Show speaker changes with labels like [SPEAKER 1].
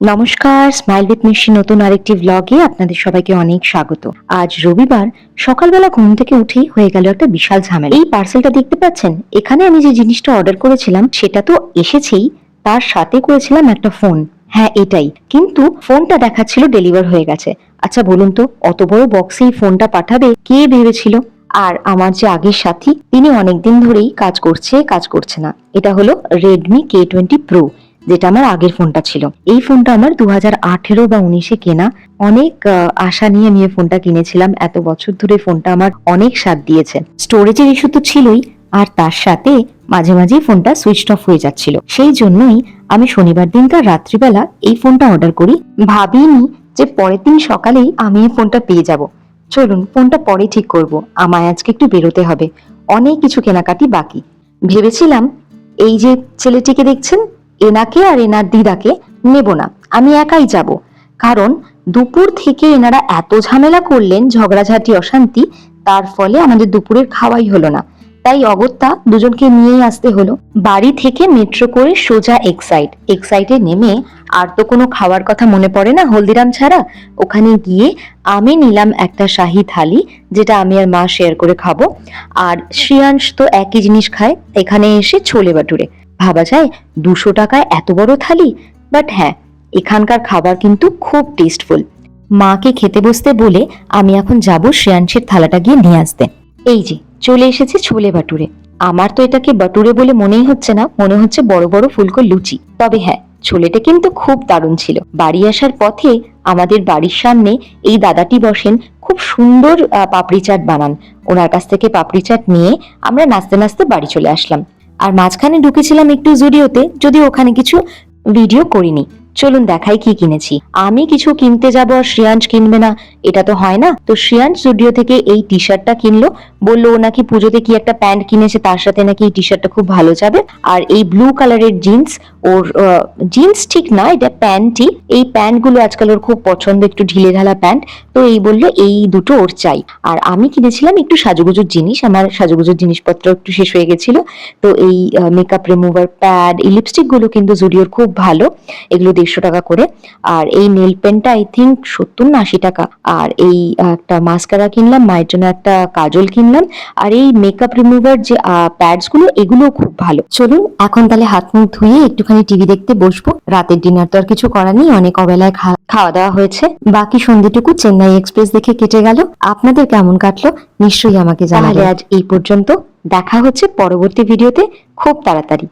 [SPEAKER 1] নমস্কার smile with মিশি নতুন আরেকটি ব্লগে আপনাদের সবাইকে অনেক স্বাগত। আজ রবিবার, সকালবেলা ঘুম থেকে উঠেই হয়ে গেল একটা বিশাল ঝামেলা। এই পার্সেলটা দেখতে পাচ্ছেন? এখানে আমি যে জিনিসটা অর্ডার করেছিলাম, সেটা তো এসেছেই। তার সাথে করেছিলাম একটা ফোন হ্যাঁ এটাই। কিন্তু ফোনটা দেখাচ্ছিল ডেলিভার হয়ে গেছে। আচ্ছা বলুন তো, অত বড় বক্সে এই ফোনটা পাঠাবে? কে ভেবেছিল? আর আমার যে আগের সাথী, তিনি অনেকদিন ধরেই কাজ করছে কাজ করছে না। এটা হলো রেডমি কে টোয়েন্টি প্রো যেটা আমার আগের ফোনটা ছিল। এই ফোনটা আমার দু হাজার আঠেরো বা উনিশে কেনা। অনেক আশা নিয়ে আমি এই ফোনটা কিনেছিলাম। এত বছর ধরে ফোনটা আমার অনেক স্বাদ দিয়েছে। স্টোরেজের ইস্যু তো ছিলই, আর তার সাথে মাঝে মাঝে ফোনটা সুইচ অফ হয়ে যাচ্ছিল। সেই জন্যই আমি শনিবার দিনকার রাত্রিবেলা এই ফোনটা অর্ডার করি। ভাবিনি যে পরের দিন সকালেই আমি এই ফোনটা পেয়ে যাব। চলুন, ফোনটা পরে ঠিক করব। আমায় আজকে একটু বেরোতে হবে। অনেক কিছু কেনাকাটি বাকি। ভেবেছিলাম, এই যে ছেলেটিকে দেখছেন এনাকে আর এনার দিদাকে নেব না, আমি একাই যাব। কারণ দুপুর থেকে এনারা এত ঝামেলা করলেন, ঝগড়াঝাটি, অশান্তি, তার ফলে আমাদের দুপুরের খাওয়াই হলো না। তাই অগত্যা দুজনকে নিয়েই আসতে হলো। বাড়ি থেকে মেট্রো করে সোজা এক্সাইট এক্সাইটে নেমে আর তো কোনো খাওয়ার কথা মনে পড়ে না হলদিরাম ছাড়া? ওখানে গিয়ে আমি নিলাম একটা শাহি থালি, যেটা আমি আর মা শেয়ার করে খাব। আর শ্রিয়াংশ তো একই জিনিস খায়, এখানে এসে ছোলে বাটুরে। ভাবা যায় দুশো টাকায় এত বড় থালি? বাট হ্যাঁ এখানকার খাবার কিন্তু খুব টেস্টফুল মাকে খেতে বসতে বলে আমি এখন যাব শ্রেয়াংশের থালাটা গিয়ে নিয়ে আসতে। এই যে, চলে এসেছে ছোলে বাটুরে আমার তো এটাকে বাটুরে বলে মনেই হচ্ছে না, মনে হচ্ছে বড় বড় ফুলকো লুচি। তবে হ্যাঁ ছোলেটা কিন্তু খুব দারুণ ছিল। বাড়ি আসার পথে আমাদের বাড়ির সামনে এই দাদাটি বসেন, খুব সুন্দর পাপড়ি চাট বানান। ওনার কাছ থেকে পাপড়ি চাট নিয়ে আমরা নাচতে নাচতে বাড়ি চলে আসলাম। আর মাঝখানে ঢুকেছিলাম একটু জুডিওতে যদি ওখানে কিছু ভিডিও করিনি। চলুন দেখাই কি কিনেছি। আমি কিছু কিনতে যাব আর শ্রেয়াঞ্জ কিনবে না। এটা তো হয় না? তো শ্রেয়াঞ্জ স্টুডিও থেকে এই টি শার্টটা কিনলো। বলল ও নাকি পুজোতে কি একটা প্যান্ট কিনেছে, তার সাথে নাকি এই টি শার্টটা খুব ভালো যাবে। আর এই ব্লু কালারের জিন্স ওর জিন্স ঠিক না, এটা প্যান্টই এই প্যান্টগুলো আজকাল ওর খুব পছন্দ, একটু ঢিলে ঢালা প্যান্ট তো এই বলল এই দুটো ওর চাই। আর আমি কিনেছিলাম একটু সাজুগুজুর জিনিস, আমার সাজুগুজুর জিনিসপত্র একটু শেষ হয়ে গেছিল। তো এই মেকআপ রিমুভার প্যাড এই লিপস্টিকগুলো কিন্তু জুডিওর খুব ভালো, এগুলো দেড়শো টাকা করে। আর এই নেল পেনটা আই থিঙ্ক সত্তর না আশি টাকা। আর এই একটা মাস্কারা কিনলাম, মায়ের জন্য একটা কাজল কিনলাম। আর এই মেকআপ রিমুভার যে প্যাডসগুলো, এগুলোও খুব ভালো। চলুন, এখন তাহলে হাত মুখ ধুয়ে একটুখানি টিভি দেখতে বসবো। রাতের ডিনার তো আর কিছু করার নেই, অনেক অবেলায় খাওয়া দাওয়া হয়েছে। বাকি সন্ধ্যেটুকু চেন্নাই এক্সপ্রেস দেখে কেটে গেল। আপনাদের কেমন কাটলো? নিশ্চয়ই আমাকে জানালে আজ এই পর্যন্ত। দেখা হচ্ছে পরবর্তী ভিডিওতে খুব তাড়াতাড়ি।